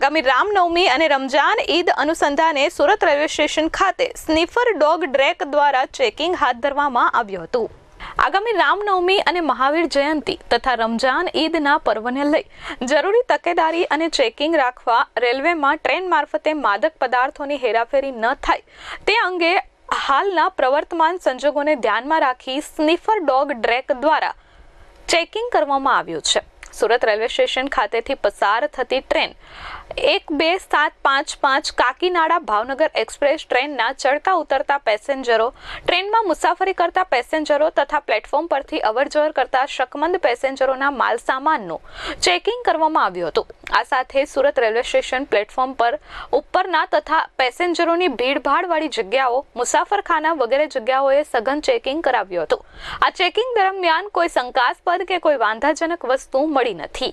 આગામી રામનવમી અને રમજાન ઈદ અનુસંધાને સુરત રેલવે સ્ટેશન ખાતે સ્નીફર ડોગ ડ્રેક દ્વારા ચેકિંગ હાથ ધરવામાં આવ્યું હતું. આગામી રામનવમી અને મહાવીર જયંતી તથા રમજાન ઈદના પર્વને લઈ જરૂરી તકેદારી અને ચેકિંગ રાખવા રેલવેમાં ટ્રેન મારફતે માદક પદાર્થોની હેરાફેરી ન થાય તે અંગે હાલના પ્રવર્તમાન સંજોગોને ધ્યાનમાં રાખી સ્નીફર ડોગ ડ્રેક દ્વારા ચેકિંગ કરવામાં આવ્યું છે. સુરત રેલવે સ્ટેશન ખાતેથી પસાર થતી ટ્રેન એક બે સાત પાંચ પાંચ કાકીનાડા ભાવનગર એક્સપ્રેસ ટ્રેનના ચડકા ઉતરતા પેસેન્જરો, ટ્રેનમાં મુસાફરી કરતા પેસેન્જરો તથા પ્લેટફોર્મ પરથી અવરજવર કરતા શકમંદ પેસેન્જરોના માલ સામાનનું ચેકિંગ કરવામાં આવ્યું હતું. આ સાથે સુરત રેલવે સ્ટેશન પ્લેટફોર્મ પર ઉપરના તથા પેસેન્જરોની ભીડભાડવાળી જગ્યાઓ, મુસાફરખાના વગેરે જગ્યાઓએ સઘન ચેકિંગ કરાવ્યું હતું. આ ચેકિંગ દરમિયાન કોઈ શંકાસ્પદ કે કોઈ વાંધાજનક વસ્તુ મળી નથી.